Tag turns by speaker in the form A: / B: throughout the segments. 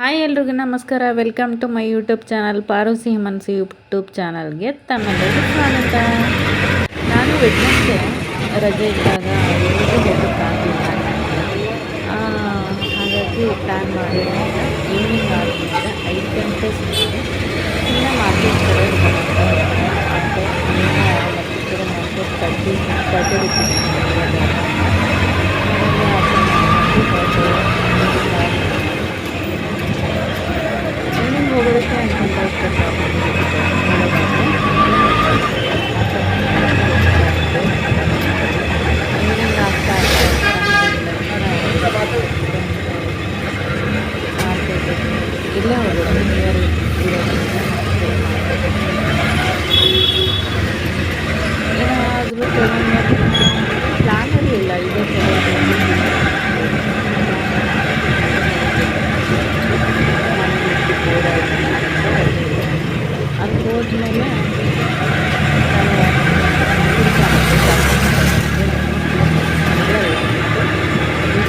A: Hi ಎಲ್ರಿಗೂ ನಮಸ್ಕಾರ. Welcome to my YouTube channel ಪಾರುಸಿ ಹಿಮನ್ಸ್ ಯೂಟ್ಯೂಬ್ ಚಾನಲ್ಗೆ ತಮ್ಮೆಲ್ಲರಿಗೂ ಸ್ವಾಗತ. ನಾನು ವೆಡ್ನೆಸ್ಡೆ ರಜೆ ಇದ್ದಾಗ ಹೋಗೋಕ್ಕಾಗಲಿಲ್ಲ ಹಾಗಾಗಿ ಪ್ಲ್ಯಾನ್ ಮಾಡಿ. ಈವ್ನಿಂಗ್ ಆದಮೇಲೆ ಐದು ಗಂಟೆ ಸುಮಾರು ಸುಮ್ಮನೆ ಮಾರ್ಕೆಟ್ ಕಡೆ ಮಾರ್ಕೆಟ್ ಕಡ್ಡಿ ಕಡ್ಡಿ ಈವ್ನಿಂಗ್ ಹೋಗೋದಕ್ಕೆ ಅನ್ಕೊಂತ ಈವ್ನಿಂಗ್ ಆಗ್ತಾ ಇಲ್ಲೇ ಹೋಗೋದು ನಿಯರ್ ಏನಾದರೂ ಪ್ಲಾನ್ ಇರಲಿಲ್ಲ ಇದೇ ಅದು ಹೋದ್ಮೇಲೆ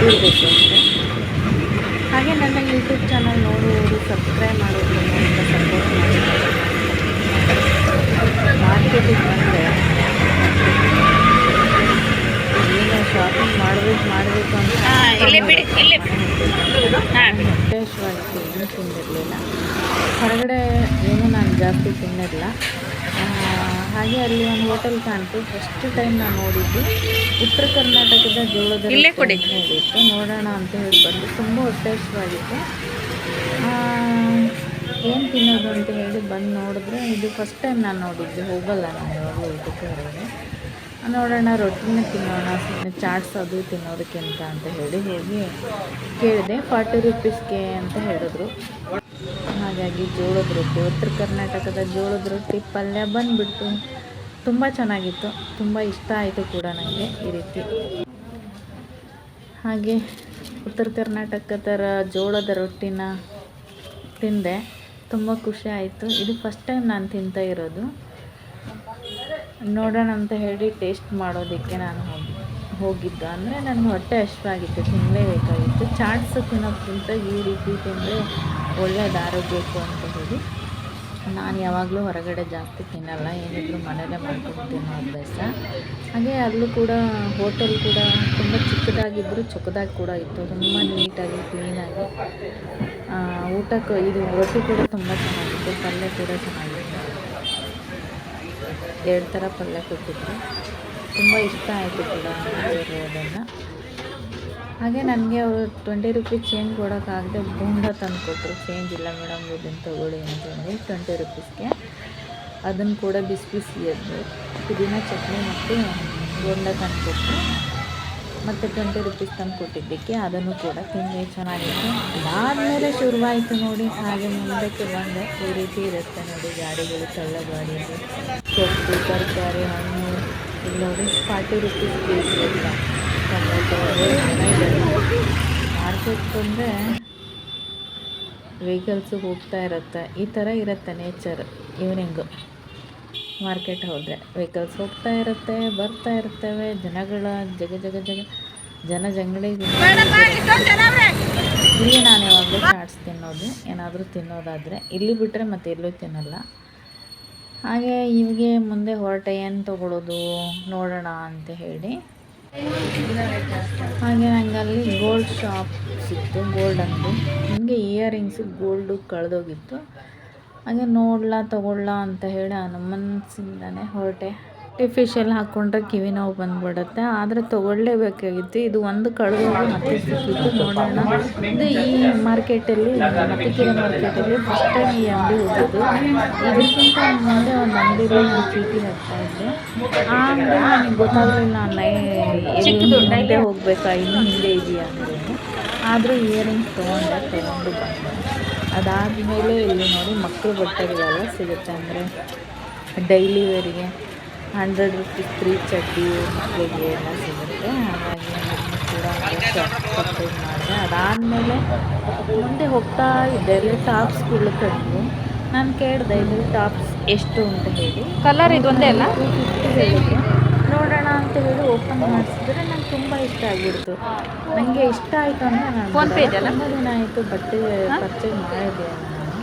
A: ಇರಬೇಕು ಅಷ್ಟೇ ಹಾಗೆ ನನ್ನ ಯೂಟ್ಯೂಬ್ ಚಾನಲ್ ನೋಡುವವರು ಸಬ್ಸ್ಕ್ರೈಬ್ ಮಾಡೋದು ಅಂತ ಸಪೋರ್ಟ್ ಮಾಡಿ ಮಾರ್ಕೆಟಿಗೆ ಬಂದರೆ ಏನು ಶಾಪಿಂಗ್ ಮಾಡಬೇಕು ಮಾಡಬೇಕು ಅಂತ
B: ಇಲ್ಲೇ ಬಿಡಿ ಇಲ್ಲೇ
A: ಹೊಟ್ಟೆಶ್ವಾಗಿತ್ತು ಏನೂ ತಿಂದಿರಲಿಲ್ಲ ಹೊರಗಡೆ ಏನು ನಾನು ಜಾಸ್ತಿ ತಿನ್ನಿರಲಿಲ್ಲ ಹಾಗೆ ಹೋಟೆಲ್ ಕಾಣ್ತು ಫಸ್ಟ್ ಟೈಮ್ ನಾನು ನೋಡಿದ್ದು ಉತ್ತರ ಕರ್ನಾಟಕದ ಜೋಳದ
B: ಇಲ್ಲೇ
A: ರೊಟ್ಟಿ
B: ಕೊಡಿ.
A: ಹೋಗಿತ್ತು ನೋಡೋಣ ಅಂತ ಹೇಳಿ ಬಂದು ತುಂಬ ಉತ್ತೇಜವಾಗಿತ್ತು ಏನು ತಿನ್ನೋದು ಅಂತ ಹೇಳಿ ಬಂದು ನೋಡಿದ್ರೆ ಇದು ಫಸ್ಟ್ ಟೈಮ್ ನಾನು ನೋಡಿದ್ದೆ. ಹೋಗಲ್ಲ ನಾನು ಯಾವಾಗಲೂ ಊಟಕ್ಕೆ ಹೊರಗಡೆ. ನೋಡೋಣ ರೊಟ್ಟಿನ ತಿನ್ನೋಣ ಸುಮ್ಮನೆ ಚಾಟ್ಸ್ ಅದು ತಿನ್ನೋದಕ್ಕಿಂತ ಅಂತ ಹೇಳಿ ಹೋಗಿ ಕೇಳಿದೆ. ಫಾರ್ಟಿ ರುಪೀಸ್ಗೆ ಅಂತ ಹೇಳಿದ್ರು. ಹಾಗಾಗಿ ಜೋಳದ ರೊಟ್ಟಿ ಉತ್ತರ ಕರ್ನಾಟಕದ ಜೋಳದ ರೊಟ್ಟಿ ಪಲ್ಯ ಬಂದುಬಿಟ್ಟು ತುಂಬ ಚೆನ್ನಾಗಿತ್ತು. ತುಂಬ ಇಷ್ಟ ಆಯಿತು ಕೂಡ ನನಗೆ ಈ ರೀತಿ. ಹಾಗೆ ಉತ್ತರ ಕರ್ನಾಟಕದ ಜೋಳದ ರೊಟ್ಟಿನ ತಿಂದೆ. ತುಂಬ ಖುಷಿ ಆಯಿತು. ಇದು ಫಸ್ಟ್ ಟೈಮ್ ನಾನು ತಿಂತಾ ಇರೋದು. ನೋಡೋಣ ಅಂತ ಹೇಳಿ ಟೇಸ್ಟ್ ಮಾಡೋದಕ್ಕೆ ನಾನು ಹೋಗಿ ಹೋಗಿದ್ದು. ಅಂದರೆ ನನಗೆ ಹೊಟ್ಟೆ ಹಶ್ವಾಗಿತ್ತು ತಿನ್ನಲೇಬೇಕಾಗಿತ್ತು ಚಾಟ್ಸ್ ತಿನ್ನೋಕ್ಕಿಂತ ಈ ರೀತಿ ತಿಂದರೆ ಒಳ್ಳೆಯದು ಆರೋಗ್ಯಕ್ಕೂ ಅಂತ ಹೇಳಿ. ನಾನು ಯಾವಾಗಲೂ ಹೊರಗಡೆ ಜಾಸ್ತಿ ತಿನ್ನಲ್ಲ, ಏನಿದ್ರು ಮನೆಯಲ್ಲೇ ಮಾಡ್ಕೊಂಡು ತಿನ್ನೋ ಅಭ್ಯಾಸ. ಹಾಗೆ ಅಲ್ಲೂ ಕೂಡ ಹೋಟೆಲ್ ಕೂಡ ತುಂಬ ಚಿಕ್ಕದಾಗಿದ್ದರೂ ಚೊಕ್ಕದಾಗಿ ಕೂಡ ಇತ್ತು, ತುಂಬ ನೀಟಾಗಿ, ಕ್ಲೀನಾಗಿ. ಊಟಕ್ಕೆ ಇದು ರೊಟ್ಟಿ ಕೂಡ ತುಂಬ ಚೆನ್ನಾಗಿತ್ತು, ಪಲ್ಯ ಕೂಡ ಚೆನ್ನಾಗಿತ್ತು. ಎರಡು ಥರ ಪಲ್ಯ ಕೊಟ್ಟಿದ್ರು. ತುಂಬ ಇಷ್ಟ ಆಯಿತು ಕೂಡ ಅದನ್ನು ಹಾಗೆ ನನಗೆ ಅವರು ಟ್ವೆಂಟಿ ರುಪೀಸ್ ಚೇಂಜ್ ಕೊಡೋಕ್ಕಾಗದೆ ಬೋಂಡ ತಂದು ಕೊಟ್ಟರು ಚೇಂಜ್ ಇಲ್ಲ ಮೇಡಮ್ ಇದನ್ನು ತೊಗೊಳ್ಳಿ ಅಂತಂದು ಟ್ವೆಂಟಿ ರುಪೀಸ್ಗೆ ಅದನ್ನು ಕೂಡ ಬಿಸಿ ಬಿಸಿ ಅದು ಪುದೀನ, ಚಟ್ನಿ ಮತ್ತು ಬೋಂಡ ತಂದು ಕೊಟ್ಟರು ಮತ್ತು ಟ್ವೆಂಟಿ ರುಪೀಸ್ ತಂದು ಕೊಟ್ಟಿದ್ದಕ್ಕೆ ಅದನ್ನು ಕೂಡ ತಿಂದೆ ಚೆನ್ನಾಗಿತ್ತು. ಅದಾದಮೇಲೆ ಶುರುವಾಯಿತು ನೋಡಿ. ಹಾಗೆ ಮುಂದಕ್ಕೆ ಬಂದೆ. ಈ ರೀತಿ ಇರುತ್ತೆ ನೋಡಿ ಗಾಡಿಗಳು ತಳ್ಳ ಗಾಡಿಗಳು ಸೊಪ್ಪು ತರಕಾರಿ, ಹಣ್ಣು. ಇಲ್ಲಿ ನೋಡಿ ಫಾರ್ಟಿ ರುಪೀಸ್ ಕೆ ಮಾರ್ಕೆಟ್ ಬಂದರೆ ವೆಹಿಕಲ್ಸು ಹೋಗ್ತಾ ಇರುತ್ತೆ. ಈ ಥರ ಇರುತ್ತೆ ನೇಚರ್ ಈವ್ನಿಂಗು ಮಾರ್ಕೆಟ್ ಹೋದರೆ ವೆಹಿಕಲ್ಸ್ ಹೋಗ್ತಾ ಇರುತ್ತೆ, ಬರ್ತಾ ಇರ್ತವೆ, ಜನಗಳ ಜಗ ಜಗ ಜಗ, ಜನ ಜಂಗಡಿ ಇಲ್ಲಿ ನಾನು ಯಾವಾಗಲೂ ಚಾಟ್ಸ್ ತಿನ್ನೋದು, ಏನಾದರೂ ತಿನ್ನೋದಾದರೆ ಇಲ್ಲಿ ಬಿಟ್ಟರೆ ಮತ್ತೆ ಎಲ್ಲೂ ತಿನ್ನಲ್ಲ. ಹಾಗೆ ಇವಿಗೆ ಮುಂದೆ ಹೊರಟೆ ಏನು ತೊಗೊಳೋದು, ನೋಡೋಣ ಅಂತ ಹೇಳಿ. ಹಾಗೆ ನಂಗೆ ಅಲ್ಲಿ ಗೋಲ್ಡ್ ಶಾಪ್ ಸಿಕ್ತು ಗೋಲ್ಡ್ ಅಂಗಡಿ. ನನಗೆ ಇಯರಿಂಗ್ಸು ಗೋಲ್ಡು ಕಳೆದೋಗಿತ್ತು. ಹಾಗೆ ನೋಡ್ಲಾ ತಗೊಳ್ಳ ಅಂತ ಹೇಳಿ ಅನುಮನ್ಸಿಂದನೇ ಹೊರಟೆ. ಆರ್ಟಿಫಿಷಿಯಲ್ ಹಾಕ್ಕೊಂಡ್ರೆ ಕಿವಿ ನೋವು ಬಂದ್ಬಿಡುತ್ತೆ. ಆದರೆ ತೊಗೊಳ್ಳೇಬೇಕಾಗಿತ್ತು. ಇದು ಒಂದು ಕಳೆದು ಮತ್ತೆ ಸಿಕ್ಕಿತ್ತು. ನೋಡೋಣ. ಇದು ಈ ಮಾರ್ಕೆಟಲ್ಲಿ ಮತ್ತಿಕೆರೆ ಮಾರ್ಕೆಟಲ್ಲಿ ಫಸ್ಟ್ ಟೈಮ್ ಈ ಅಂಗಡಿ ಹೋಗೋದು ಇದಕ್ಕಿಂತ ಮುಂದೆ ಒಂದು ಅಂಗಡಿಯಲ್ಲಿ ನಾನು ಚೀಟಿ ಹಾಕ್ತಾ ಇದ್ದೆ. ಆ ಅಂಗಡಿ ನನಗೆ ಗೊತ್ತಾಗಲಿಲ್ಲ ನಾನು ಮುಂದೆ ಹೋಗ್ಬೇಕಾ ಇನ್ನೂ ಹಿಂದೆ ಇದೆಯಾ ಅಂಗಡಿ ಆದರೂ ಇಯರಿಂಗ್ಸ್ ತೊಗೊಂಡೆ ತೊಗೊಂಡು ಬಂದೆ. ಅದಾದಮೇಲೆ ಇಲ್ಲಿ ನೋಡಿ ಮಕ್ಕಳು ಬಟ್ಟೆಗಳೆಲ್ಲ ಸಿಗುತ್ತೆ ಅಂದರೆ ಡೈಲಿ ವೇರಿಗೆ ಹಂಡ್ರೆಡ್ ರುಪೀಸ್ ತ್ರೀ ಚಡ್ಡಿ ಮಕ್ಕಳಿಗೆ ಎಲ್ಲ ಸಿಗುತ್ತೆ. ಹಾಗಾಗಿ ಕೂಡ ಮಾಡಿದೆ. ಅದಾದಮೇಲೆ ಮುಂದೆ ಹೋಗ್ತಾ ಇದ್ದೆ. ಇಲ್ಲಿ ಟಾಪ್ಸ್ಗಳು ಕಟ್ಟಿದ್ರು ನಾನು ಕೇಳಿದೆ ಇದು ಟಾಪ್ಸ್ ಎಷ್ಟು ಅಂತ ಹೇಳಿ.
B: ಕಲರ್ ಇದು ಒಂದೇ ಅಲ್ಲ?
A: ಟೂ ಫಿಫ್ಟಿ ಹೇಳಿದ್ರು. ನೋಡೋಣ ಅಂತ ಹೇಳಿ ಓಪನ್ ಮಾಡಿಸಿದ್ರೆ ನಂಗೆ ತುಂಬ ಇಷ್ಟ ಆಗಿತ್ತು. ನನಗೆ ಇಷ್ಟ ಆಯಿತು ಅಂದರೆ ನಾನು
B: ಫೋನ್ ಪೇ ಇದೆಯಲ್ಲ?
A: ತುಂಬ ದಿನ ಆಯಿತು ಬಟ್ಟೆ ಪರ್ಚೇಸ್ ಮಾಡಿದೆ ನಾನು.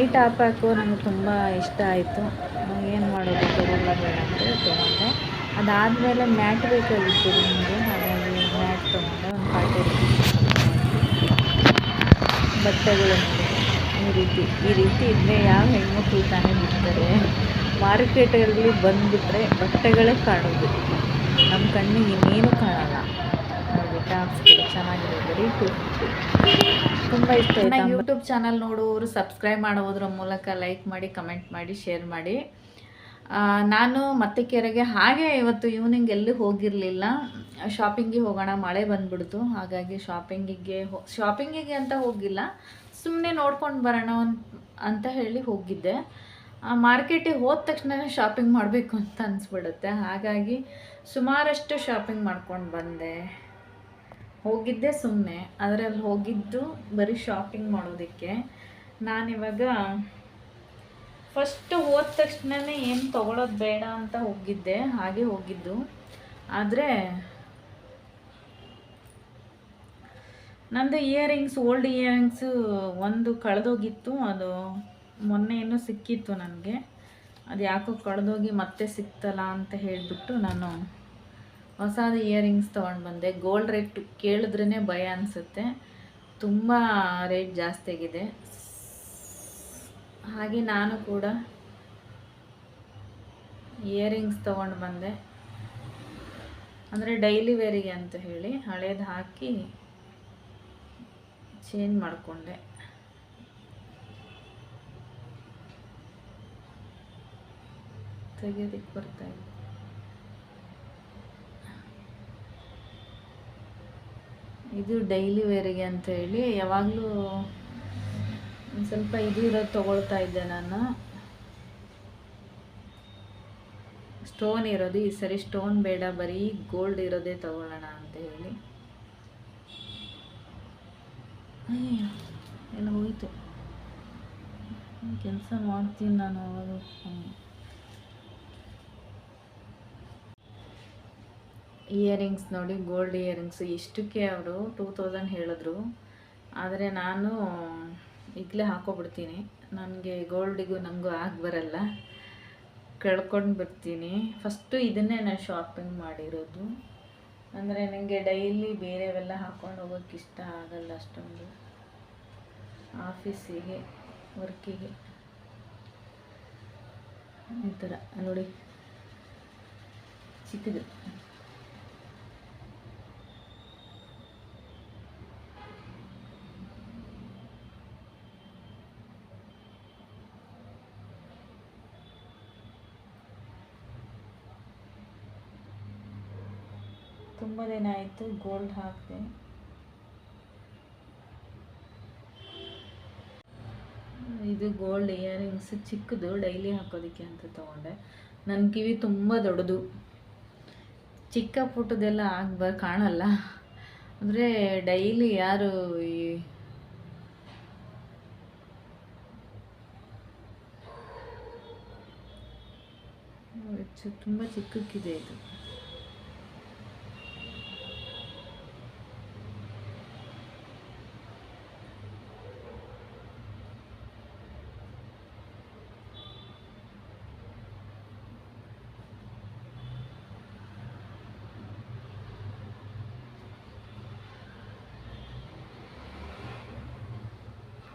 A: ಈ ಟಾಪ್ ಹಾಕು ನನಗೆ ತುಂಬ ಇಷ್ಟ ಆಯಿತು. ಏನು ಮಾಡೋದು ತಗೊಳ್ಳ ಬೇಡ ಅಂತೇಳಿ ತೊಗೊಂಡೆ ಅದಾದಮೇಲೆ ಮ್ಯಾಟ್ ಬೇಕಾಗಿತ್ತು ನಿಮಗೆ? ಹಾಗಾಗಿ ಮ್ಯಾಟ್ ತೊಗೊಂಡೆ ಒಂದು ಫಾರ್ಟಿ ಬಟ್ಟೆಗಳು ಈ ರೀತಿ ಈ ರೀತಿ ಇದ್ದರೆ ಯಾವ ಹೆಣ್ಮಕ್ಳು ತಾನೇ ಬಿಡ್ತಾರೆ. ಮಾರ್ಕೆಟಲ್ಲಿ ಬಂದುಬಿಟ್ರೆ ಬಟ್ಟೆಗಳೇ ಕಾಣೋದು ನಮ್ಮ ಕಣ್ಣಿಗೆ ಇನ್ನೇನು ಕಾಣಲ್ಲ ನೋಡಿ ಬರೀ ಟು ಫಿಫ್ಟಿ ತುಂಬ ಇಷ್ಟ ಯೂಟ್ಯೂಬ್ ಚಾನಲ್ ನೋಡುವವರು ಸಬ್ಸ್ಕ್ರೈಬ್ ಮಾಡೋದ್ರ ಮೂಲಕ ಲೈಕ್ ಮಾಡಿ ಕಮೆಂಟ್ ಮಾಡಿ ಶೇರ್ ಮಾಡಿ. ನಾನು ಮತ್ತೆ ಕೆರೆಗೆ ಹಾಗೆ ಇವತ್ತು ಈವ್ನಿಂಗ್ ಎಲ್ಲೂ ಹೋಗಿರಲಿಲ್ಲ. ಶಾಪಿಂಗಿಗೆ ಹೋಗೋಣ, ಮಳೆ ಬಂದ್ಬಿಡ್ತು. ಹಾಗಾಗಿ ಶಾಪಿಂಗಿಗೆ ಹೋ ಶಾಪಿಂಗಿಗೆ ಅಂತ ಹೋಗಿಲ್ಲ. ಸುಮ್ಮನೆ ನೋಡ್ಕೊಂಡು ಬರೋಣ ಅಂತ ಹೇಳಿ ಹೋಗಿದ್ದೆ. ಮಾರ್ಕೆಟಿಗೆ ಹೋದ ತಕ್ಷಣ ಶಾಪಿಂಗ್ ಮಾಡಬೇಕು ಅಂತ ಅನಿಸ್ಬಿಡುತ್ತೆ. ಹಾಗಾಗಿ ಸುಮಾರಷ್ಟು ಶಾಪಿಂಗ್ ಮಾಡ್ಕೊಂಡು ಬಂದೆ. ಹೋಗಿದ್ದೆ ಸುಮ್ಮನೆ ಅದರಲ್ಲಿ ಹೋಗಿದ್ದು ಬರೀ ಶಾಪಿಂಗ್ ಮಾಡೋದಕ್ಕೆ. ನಾನಿವಾಗ ಫಸ್ಟ್ ಹೋದ ತಕ್ಷಣನೇ ಏನು ತೊಗೊಳೋದು ಬೇಡ ಅಂತ ಹೋಗಿದ್ದೆ, ಹಾಗೆ ಹೋಗಿದ್ದು. ಆದರೆ ನಂದು ಇಯರಿಂಗ್ಸ್ ಓಲ್ಡ್ ಇಯರಿಂಗ್ಸು ಒಂದು ಕಳೆದೋಗಿತ್ತು, ಅದು ಮೊನ್ನೆ ಏನೋ ಸಿಕ್ಕಿತ್ತು ನನಗೆ. ಅದು ಯಾಕೋ ಕಳೆದೋಗಿ ಮತ್ತೆ ಸಿಕ್ತಲ್ಲ ಅಂತ ಹೇಳಿಬಿಟ್ಟು ನಾನು ಹೊಸದು ಇಯರಿಂಗ್ಸ್ ತೊಗೊಂಡು ಬಂದೆ. ಗೋಲ್ಡ್ ರೇಟ್ ಕೇಳಿದ್ರೇ ಭಯ ಅನಿಸುತ್ತೆ. ತುಂಬ ರೇಟ್ ಜಾಸ್ತಿ ಆಗಿದೆ. ಹಾಗೆ ನಾನು ಕೂಡ ಇಯರಿಂಗ್ಸ್ ತೊಗೊಂಡು ಬಂದೆ. ಅಂದರೆ ಡೈಲಿ ವೇರಿಗೆ ಅಂತ ಹೇಳಿ ಹಳೇದು ಹಾಕಿ ಚೇಂಜ್ ಮಾಡಿಕೊಂಡೆ. ತೆಗೆಯೋದಕ್ಕೆ ಬರ್ತಾ ಇದೆ ಇದು ಡೈಲಿ ವೇರಿಗೆ ಅಂತ ಹೇಳಿ ಯಾವಾಗಲೂ ಒಂದು ಸ್ವಲ್ಪ ಇದು ಇರೋದು ತೊಗೊಳ್ತಾ ಇದ್ದೆ ನಾನು. ಸ್ಟೋನ್ ಇರೋದು. ಈ ಸರಿ ಸ್ಟೋನ್ ಬೇಡ, ಬರೀ ಗೋಲ್ಡ್ ಇರೋದೇ ತಗೊಳ್ಳೋಣ ಅಂತ ಹೇಳಿ. ಎಲ್ಲ ಹೋಯ್ತು. ಕೆಲಸ ಮಾಡ್ತೀನಿ ನಾನು ಅವಾಗ? ಇಯರಿಂಗ್ಸ್ ನೋಡಿ ಗೋಲ್ಡ್ ಇಯರಿಂಗ್ಸ್ ಇಷ್ಟಕ್ಕೆ ಅವರು ಟೂ ತೌಸಂಡ್ ಹೇಳಿದ್ರು. ಆದರೆ ನಾನು ಈಗಲೇ ಹಾಕೋಬಿಡ್ತೀನಿ. ನನಗೆ ಗೋಲ್ಡಿಗೂ ನನಗೂ ಆಗಿ ಬರಲ್ಲ. ಕಳ್ಕೊಂಡು ಬರ್ತೀನಿ ಫಸ್ಟು ಇದನ್ನೇ ನಾನು ಶಾಪಿಂಗ್ ಮಾಡಿರೋದು. ಅಂದರೆ ನನಗೆ ಡೈಲಿ ಬೇರೆವೆಲ್ಲ ಹಾಕ್ಕೊಂಡು ಹೋಗೋಕ್ಕೆ ಇಷ್ಟ ಆಗಲ್ಲ ಅಷ್ಟೊಂದು. ಆಫೀಸಿಗೆ ವರ್ಕಿಗೆ ಈ ಥರ, ನೋಡಿ. ಚಿಕ್ಕದು. ತುಂಬ ದಿನ ಆಯಿತು ಗೋಲ್ಡ್ ಹಾಕಿದೆ. ಇದು ಗೋಲ್ಡ್ ಇಯರಿಂಗ್ಸ್ ಚಿಕ್ಕದು ಡೈಲಿ ಹಾಕೋದಕ್ಕೆ ಅಂತ ತೊಗೊಂಡೆ. ನನ್ನ ಕಿವಿ ತುಂಬ ದೊಡ್ಡದು. ಚಿಕ್ಕ ಪುಟ್ಟದೆಲ್ಲ ಆಗ್ಬ, ಕಾಣಲ್ಲ. ಅಂದರೆ ಡೈಲಿ ಯಾರು ಈ ತುಂಬ ಚಿಕ್ಕಕ್ಕಿದೆ ಇದು.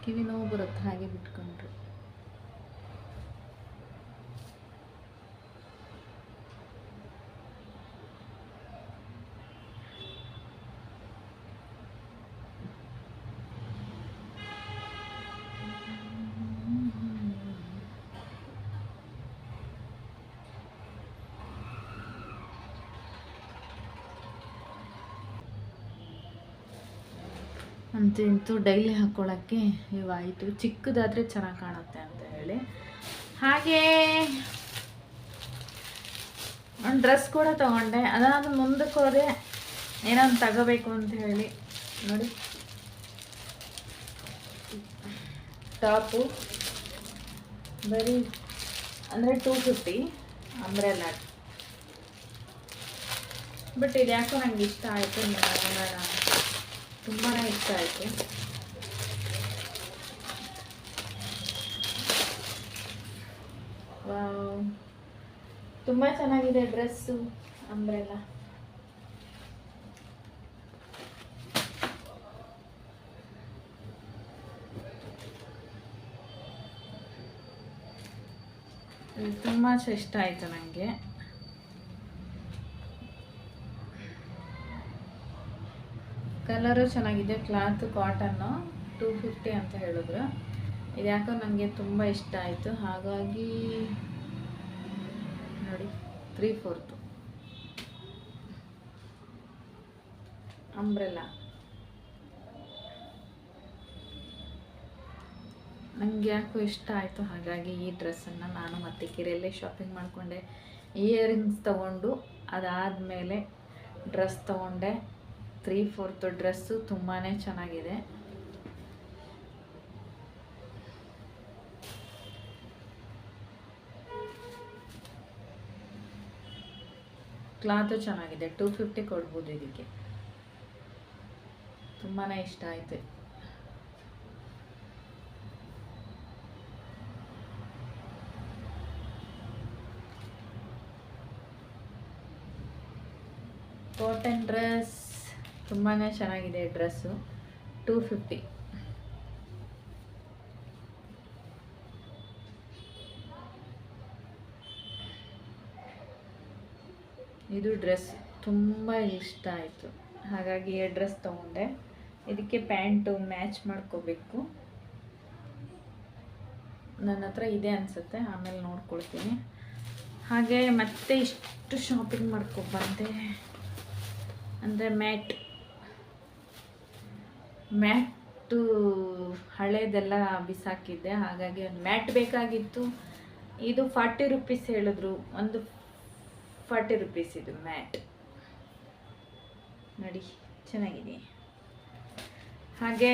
A: ಕಿವಿ ನೋವು ಬರುತ್ತೆ ಹಾಗೆ ಬಿಟ್ಕೊಂಡ್ರೆ. ಅಂತೂ ಇಂತೂ ಡೈಲಿ ಹಾಕ್ಕೊಳ್ಳೋಕ್ಕೆ ಇವಾಯಿತು. ಚಿಕ್ಕದಾದರೆ ಚೆನ್ನಾಗಿ ಕಾಣುತ್ತೆ ಅಂತ ಹೇಳಿ. ಹಾಗೇ ಒಂದು ಡ್ರೆಸ್ ಕೂಡ ತೊಗೊಂಡೆ. ಅದಾದ ಮುಂದಕ್ಕೆ ಹೋದೆ ಏನೋ ತಗೋಬೇಕು ಅಂತ ಹೇಳಿ. ನೋಡಿ. ಟಾಪು. ಬರೀ ಅಂದರೆ ಟೂ ಫಿಫ್ಟಿ ಅಂಬ್ರೆಲ್ಲ ಬಟ್ ಇದು ಯಾಕೋ ನಂಗೆ ಇಷ್ಟ ಆಯಿತು. ನೋಡೋಣ ತುಂಬಾ ಇಷ್ಟ ಆಯಿತು. ತುಂಬ ಚೆನ್ನಾಗಿದೆ ಡ್ರೆಸ್ಸು ಅಂಬ್ರೆಲ್ಲ. ತುಂಬ ಇಷ್ಟ ಆಯಿತು ನನಗೆ ಕಲರು ಚೆನ್ನಾಗಿದೆ, ಕ್ಲಾತ್, ಕಾಟನ್ನು. ಟೂ ಫಿಫ್ಟಿ ಅಂತ ಹೇಳಿದ್ರು. ಇದ್ಯಾಕೋ ನನಗೆ ತುಂಬ ಇಷ್ಟ ಆಯಿತು. ಹಾಗಾಗಿ ನೋಡಿ, ತ್ರೀ ಫೋರ್ತು. ಅಂಬ್ರೆಲ್ಲ. ನನಗೆ ಯಾಕೋ ಇಷ್ಟ ಆಯಿತು. ಹಾಗಾಗಿ ಈ ಡ್ರೆಸ್ಸನ್ನು ನಾನು ಮತ್ತೆ ಕಿರೆಯಲ್ಲೇ ಶಾಪಿಂಗ್ ಮಾಡಿಕೊಂಡೆ. ಇಯರಿಂಗ್ಸ್ ತೊಗೊಂಡು, ಅದಾದಮೇಲೆ ಡ್ರೆಸ್ ತೊಗೊಂಡೆ. ತ್ರೀ ಫೋರ್ತ್ ಡ್ರೆಸ್ಸು ತುಂಬಾ ಚೆನ್ನಾಗಿದೆ. ಕ್ಲಾತು ಚೆನ್ನಾಗಿದೆ, ಟೂ ಫಿಫ್ಟಿ ಕೊಡ್ಬೋದು ಇದಕ್ಕೆ. ತುಂಬಾ ಇಷ್ಟ ಆಯಿತು. ಕಾಟನ್ ಡ್ರೆಸ್ ತುಂಬಾ ಚೆನ್ನಾಗಿದೆ ಡ್ರೆಸ್ಸು. ಟೂ ಫಿಫ್ಟಿ ಇದು ಡ್ರೆಸ್ ತುಂಬ ಇಷ್ಟ ಆಯಿತು. ಹಾಗಾಗಿ ಈ ಡ್ರೆಸ್ ತೊಗೊಂಡೆ. ಇದಕ್ಕೆ ಪ್ಯಾಂಟು ಮ್ಯಾಚ್ ಮಾಡ್ಕೋಬೇಕು. ನನ್ನ ಹತ್ರ ಇದೆ ಅನಿಸುತ್ತೆ, ಆಮೇಲೆ ನೋಡ್ಕೊಳ್ತೀನಿ. ಹಾಗೆ ಮತ್ತೆ ಇಷ್ಟು ಶಾಪಿಂಗ್ ಮಾಡ್ಕೊಬಂದೆ. ಅಂದರೆ ಮ್ಯಾಟ್ ಮ್ಯಾಟು ಹಳೇದೆಲ್ಲ ಬಿಸಾಕಿದ್ದೆ. ಹಾಗಾಗಿ ಒಂದು ಮ್ಯಾಟ್ ಬೇಕಾಗಿತ್ತು. ಇದು ಫಾರ್ಟಿ ರುಪೀಸ್ ಹೇಳಿದ್ರು. ಒಂದು ಫಾರ್ಟಿ ರುಪೀಸ್ ಇದು ಮ್ಯಾಟ್. ನೋಡಿ, ಚೆನ್ನಾಗಿದೆ. ಹಾಗೆ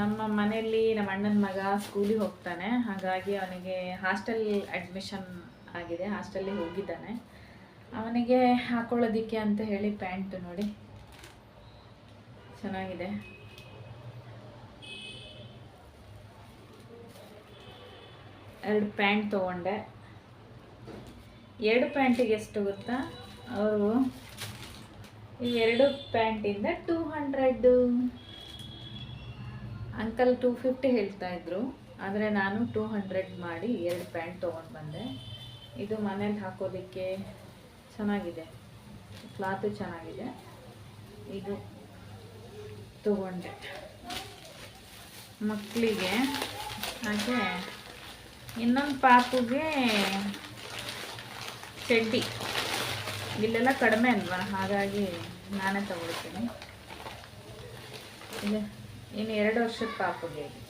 A: ನಮ್ಮ ಮನೆಯಲ್ಲಿ ನಮ್ಮ ಅಣ್ಣನ ಮಗ ಸ್ಕೂಲಿಗೆ ಹೋಗ್ತಾನೆ. ಹಾಗಾಗಿ ಅವನಿಗೆ ಹಾಸ್ಟೆಲ್ ಅಡ್ಮಿಷನ್ ಆಗಿದೆ. ಹಾಸ್ಟೆಲ್ಲಿಗೆ ಹೋಗಿದ್ದಾನೆ. ಅವನಿಗೆ ಹಾಕೊಳ್ಳೋದಿಕ್ಕೆ ಅಂತ ಹೇಳಿ ಪ್ಯಾಂಟು ನೋಡಿ. ಚೆನ್ನಾಗಿದೆ. ಎರಡು ಪ್ಯಾಂಟ್ ತೊಗೊಂಡೆ. ಎರಡು ಪ್ಯಾಂಟಿಗೆ ಎಷ್ಟು ಗೊತ್ತಾ? ಅವರು ಈ ಎರಡು ಪ್ಯಾಂಟಿಂದ two hundred uncle two fifty ಹೇಳ್ತಾ ಇದ್ರು. ಆದರೆ ನಾನು ಟೂ ಹಂಡ್ರೆಡ್ ಮಾಡಿ ಎರಡು ಪ್ಯಾಂಟ್ ತೊಗೊಂಡು ಬಂದೆ. ಇದು ಮನೇಲಿ ಹಾಕೋದಕ್ಕೆ ಚೆನ್ನಾಗಿದೆ. ಕ್ಲಾತು ಚೆನ್ನಾಗಿದೆ. ಇದು ತಗೊಂಡೆ. ಮಕ್ಕಳಿಗೆ ಹಾಗೆ ಇನ್ನೊಂದು ಪಾಪುಗೆ ಚಡ್ಡಿ. ಇಲ್ಲೆಲ್ಲ ಕಡಿಮೆ ಅಲ್ವಾ? ಹಾಗಾಗಿ ನಾನೇ ತಗೊಳ್ತೀನಿ. ಇಲ್ಲ ಇನ್ನು ಎರಡು ವರ್ಷದ ಪಾಪುಗೆ.